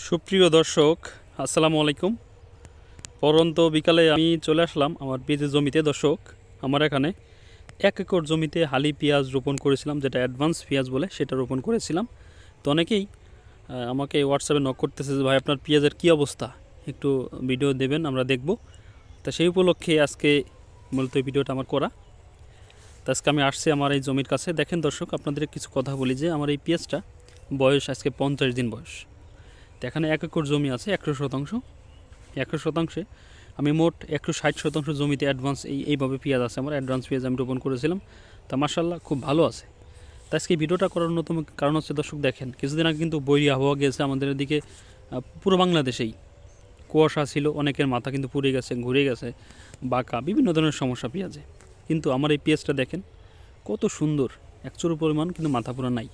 সুপ্রিয় দর্শক, আসসালামু আলাইকুম। পরন্ত বিকালে আমি চলে আসলাম আমার পেঁয়াজের জমিতে। দর্শক, আমার এখানে এক একর জমিতে হালি পেঁয়াজ রোপণ করেছিলাম, যেটা অ্যাডভান্স পেঁয়াজ বলে সেটা রোপণ করেছিলাম। তো অনেকেই আমাকে হোয়াটসঅ্যাপে নক করতেছে যে, ভাই, আপনার পেঁয়াজের কী অবস্থা? একটু ভিডিও দেবেন, আমরা দেখব। তা সেই উপলক্ষে আজকে মূলত ভিডিওটা আমার করা। তো আজকে আমি আসছি আমার এই জমির কাছে। দেখেন দর্শক, আপনাদের কিছু কথা বলি যে, আমার এই পেঁয়াজটা বয়স আজকে পঞ্চাশ দিন বয়স। তো এখানে এক একর জমি আছে, একশো শতাংশ। একশো শতাংশে আমি মোট একশো ষাট শতাংশ জমিতে অ্যাডভান্স এই, এইভাবে পেঁয়াজ আছে আমার। অ্যাডভান্স পেঁয়াজ আমি রোপণ করেছিলাম। তা মার্শাল্লাহ খুব ভালো আছে। তা আজকে ভিডিওটা করার অন্যতম কারণ হচ্ছে, দর্শক দেখেন, কিছুদিন আগে কিন্তু বৈরী আবহাওয়া গেছে আমাদের এদিকে পুরো বাংলাদেশেই। কুয়াশা ছিল, অনেকের মাথা কিন্তু পুড়ে গেছে, ঘুরে গেছে, বাঁকা, বিভিন্ন ধরনের সমস্যা পেঁয়াজে। কিন্তু আমার এই পেঁয়াজটা দেখেন, কত সুন্দর একচুর পরিমাণ কিন্তু মাথা পুরো নাই।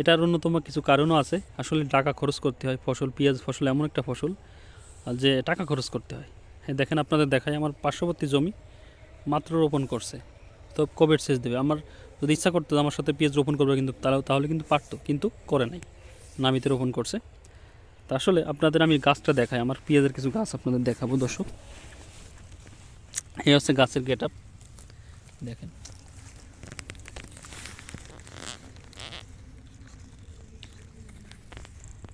এটার অন্যতম কিছু কারণও আছে। আসলে টাকা খরচ করতে হয়, ফসল, পেঁয়াজ, ফসল এমন একটা ফসল যে টাকা খরচ করতে হয়। হ্যাঁ দেখেন আপনাদের দেখায় আমার পার্শ্ববর্তী জমি মাত্র রোপণ করছে। তো কবে সেচ দেবে? আমার যদি ইচ্ছা করতো আমার সাথে পেঁয়াজ রোপণ করবে কিন্তু তাহলে তাহলে কিন্তু পারতো, কিন্তু করে নাই। নামিতে রোপণ করছে। তা আসলে আপনাদের আমি গাছটা দেখাই, আমার পেঁয়াজের কিছু গাছ আপনাদের দেখাবো দর্শক। এই হচ্ছে গাছের গেট আপ। দেখেন।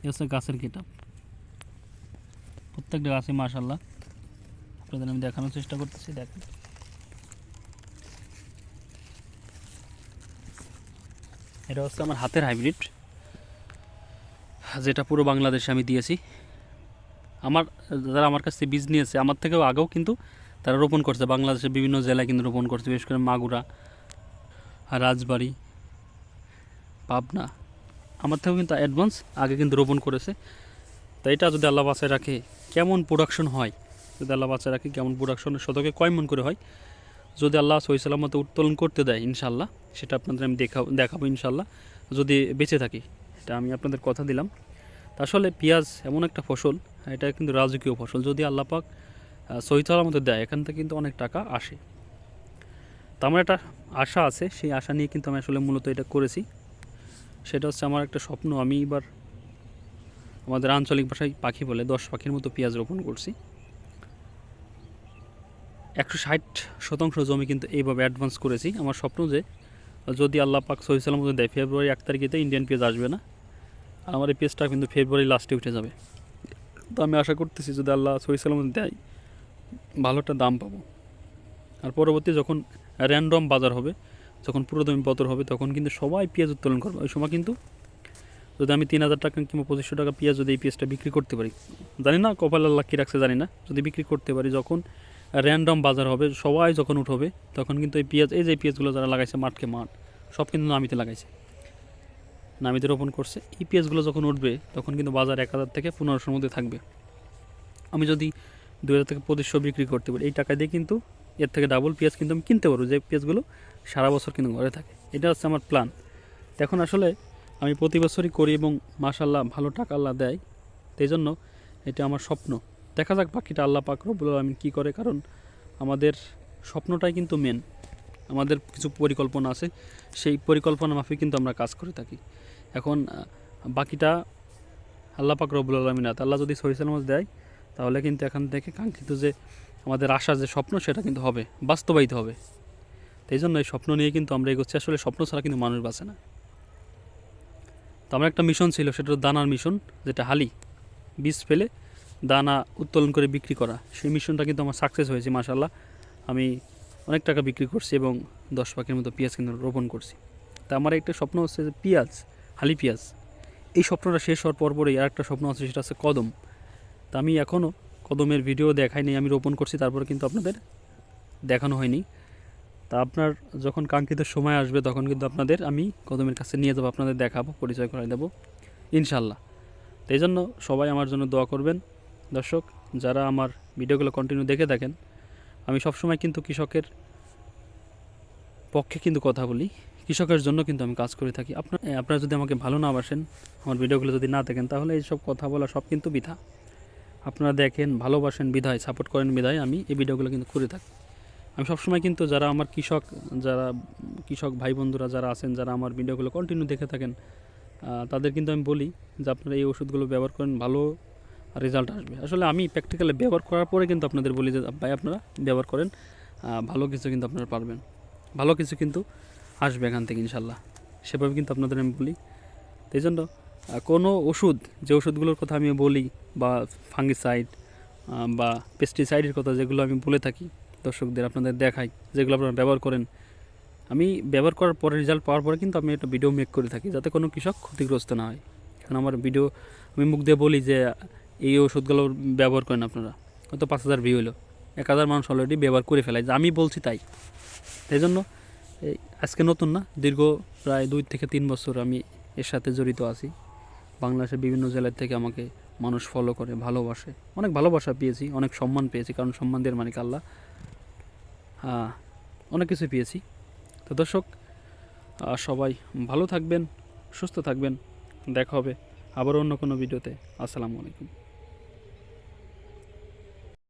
এই হচ্ছে গাছের গেট প্রত্যেকটা গাছে মাশাল্লাহ আপনাদের আমি দেখানোর চেষ্টা করতেছি, দেখেন। এটা হচ্ছে আমার হাতের হাইব্রিড যেটা পুরো বাংলাদেশে আমি দিয়েছি। আমার, যারা আমার কাছ বীজ নিয়েছে, আমার থেকেও আগেও কিন্তু তারা রোপণ করছে। বাংলাদেশের বিভিন্ন জেলায় কিন্তু রোপণ করছে, বিশেষ করে মাগুরা, রাজবাড়ি, পাবনা। আমার থেকেও কিন্তু অ্যাডভান্স আগে কিন্তু রোপণ করেছে। তো এটা যদি আল্লাহ বাঁচায় রাখে, কেমন প্রোডাকশন হয়? যদি আল্লাহ বাঁচায় রাখে, কেমন প্রোডাকশন শতকে কয় মন করে হয়? যদি আল্লাহ সহি সালামতে উত্তোলন করতে দেয় ইনশাল্লাহ সেটা আপনাদের আমি দেখাবো দেখাবো ইনশাল্লাহ যদি বেঁচে থাকি, এটা আমি আপনাদের কথা দিলাম। তা আসলে পেঁয়াজ এমন একটা ফসল, এটা কিন্তু রাজকীয় ফসল। যদি আল্লাহ পাক সহি সালামতে দেয়, এখান থেকে কিন্তু অনেক টাকা আসে। তো আমার একটা আশা আছে, সেই আশা নিয়ে কিন্তু আমি আসলে মূলত এটা করেছি। সেটা হচ্ছে আমার একটা স্বপ্ন। আমি এবার আমাদের আঞ্চলিক ভাষায় পাখি বলে দশ পাখির মতো পেঁয়াজ রোপণ করছি। একশো ষাট শতাংশ জমি কিন্তু এইভাবে অ্যাডভান্স করেছি। আমার স্বপ্ন যে যদি আল্লাহ পাক সহিসালাম মতো দেয় ফেব্রুয়ারি এক তারিখেতে ইন্ডিয়ান পেঁয়াজ আসবে না, আর আমার এই পেঁয়াজটা কিন্তু ফেব্রুয়ারি লাস্টে উঠে যাবে। তো আমি আশা করতেছি যদি আল্লাহ সহিসালাম দেয়, ভালো একটা দাম পাবো। আর পরবর্তী যখন র্যান্ডম বাজার হবে যখন পুরো দামি বদর হবে, তখন কিন্তু সবাই পেঁয়াজ উত্তোলন করবে। ওই সময় কিন্তু যদি আমি তিন হাজার টাকা কিংবা পঁচিশশো টাকা পেঁয়াজ যদি এই পেঁয়াজটা বিক্রি করতে পারি, জানি না কপাল আল্লাহ কী রাখছে জানি না, যদি বিক্রি করতে পারি, যখন র্যান্ডম বাজার হবে, সবাই যখন উঠবে, তখন কিন্তু এই পেঁয়াজ, এই যে পেঁয়াজগুলো যারা লাগাইছে মাঠকে মাঠ, সব কিন্তু নামিতে লাগাইছে। নামিতে রোপণ করছে। এই পেঁয়াজগুলো যখন উঠবে, তখন কিন্তু বাজার এক হাজার থেকে পনেরোশোর মধ্যে থাকবে। আমি যদি দু হাজার থেকে পঁচিশশো বিক্রি করতে পারি, এই টাকা দিয়ে কিন্তু এর থেকে ডাবল পেঁয়াজ কিন্তু আমি কিনতে পারব, যে পেঁয়াজগুলো সারা বছর কিন্তু ঘরে থাকে। এটা হচ্ছে আমার প্ল্যান এখন আসলে আমি প্রতি বছরই করি এবং মাশাল্লাহ ভালো টাকা আল্লাহ দেয়। সেই জন্য এটা আমার স্বপ্ন। দেখা যাক বাকিটা আল্লাহ পাক রব্বুল আলমিন কী করে, কারণ আমাদের স্বপ্নটাই কিন্তু মেন আমাদের কিছু পরিকল্পনা আছে, সেই পরিকল্পনা মাফিক কিন্তু আমরা কাজ করে থাকি। এখন বাকিটা আল্লাহ পাক রব্বুল আলমিন আল্লাহ যদি সহি সালামত দেয়, তাহলে কিন্তু এখান থেকে কাঙ্ক্ষিত যে আমাদের আশা যে স্বপ্ন, সেটা কিন্তু হবে, বাস্তবায়িত হবে। তাই জন্য এই স্বপ্ন নিয়ে কিন্তু আমরা এগোচ্ছি। আসলে স্বপ্ন ছাড়া কিন্তু মানুষ বাঁচে না। তো আমার একটা মিশন ছিল, সেটা দানার মিশন যেটা হালি, বীজ ফেলে দানা উত্তোলন করে বিক্রি করা। সেই মিশনটা কিন্তু আমার সাকসেস হয়েছে মাশাল্লাহ আমি অনেক টাকা বিক্রি করছি এবং দশ পাখির মতো পেঁয়াজ কিন্তু রোপণ করছি। তা আমার একটা স্বপ্ন হচ্ছে যে পেঁয়াজ, হালি পেঁয়াজ, এই স্বপ্নটা শেষ হওয়ার পরপরই আর একটা স্বপ্ন আছে, সেটা হচ্ছে কদম। তা আমি এখনও কদমের ভিডিও দেখাইনি, আমি রোপণ করছি, তারপরে কিন্তু আপনাদের দেখানো হয়নি। তা আপনার যখন কাঙ্ক্ষিত সময় আসবে, তখন কিন্তু আপনাদের আমি কদমের কাছে নিয়ে যাব, আপনাদের দেখাবো, পরিচয় করাই দেবো ইনশাল্লাহ তো এই জন্য সবাই আমার জন্য দোয়া করবেন। দর্শক, যারা আমার ভিডিওগুলো কন্টিনিউ দেখে থাকেন, আমি সবসময় কিন্তু কৃষকের পক্ষে কিন্তু কথা বলি, কৃষকের জন্য কিন্তু আমি কাজ করে থাকি। আপনার আপনারা যদি আমাকে ভালো না বাসেন, আমার ভিডিওগুলো যদি না দেখেন, তাহলে এইসব কথা বলা সব কিন্তু বৃথা। আপনারা দেখেন, ভালোবাসেন বিধায় সাপোর্ট করেন বিধায় আমি এই ভিডিওগুলো কিন্তু করে থাকি। আমি সবসময় কিন্তু যারা আমার কৃষক, যারা কৃষক ভাই বন্ধুরা যারা আছেন, যারা আমার ভিডিওগুলো কন্টিনিউ দেখে থাকেন তাদের কিন্তু আমি বলি যে আপনারা এই ওষুধগুলো ব্যবহার করেন, ভালো রেজাল্ট আসবে। আসলে আমি প্র্যাকটিক্যালি ব্যবহার করার পরে কিন্তু আপনাদের বলি যে, ভাই, আপনারা ব্যবহার করেন ভালো কিছু কিন্তু আপনারা পারবেন। ভালো কিছু কিন্তু আসবে এখান থেকে ইনশাল্লাহ। সেভাবে কিন্তু আপনাদের আমি বলি। তো এই জন্য কোনো ওষুধ, যে ওষুধগুলোর কথা আমি বলি বা ফাঙ্গিসাইড বা পেস্টিসাইডের কথা যেগুলো আমি বলে থাকি দর্শকদের আপনাদের দেখাই যেগুলো আপনারা ব্যবহার করেন। আমি ব্যবহার করার পরে রেজাল্ট পাওয়ার পরে কিন্তু আমি একটা ভিডিও মেক করে থাকি যাতে কোনো কৃষক ক্ষতিগ্রস্ত না হয়। কারণ আমার ভিডিও আমি মুখ দিয়ে বলি যে এই ওষুধগুলো ব্যবহার করেন আপনারা। হয়তো পাঁচ হাজার ভিউ হলো। এক হাজার মানুষ অলরেডি ব্যবহার করে ফেলায়। যে আমি বলছি তাই। তাই জন্য এই আজকে নতুন না, দীর্ঘ প্রায় দুই থেকে তিন বছর আমি এর সাথে জড়িত আছি। বাংলাদেশের বিভিন্ন জেলার থেকে আমাকে মানুষ ফলো করে, ভালোবাসে। অনেক ভালোবাসা পেয়েছি, অনেক সম্মান পেয়েছি। কারণ সম্মান দেওয়ার মানিক আল্লাহ? হ্যাঁ অনেক কিছু পেয়েছি। তো দর্শক সবাই ভালো থাকবেন, সুস্থ থাকবেন। দেখা হবে আবার অন্য কোনো ভিডিওতে। আসসালামু আলাইকুম।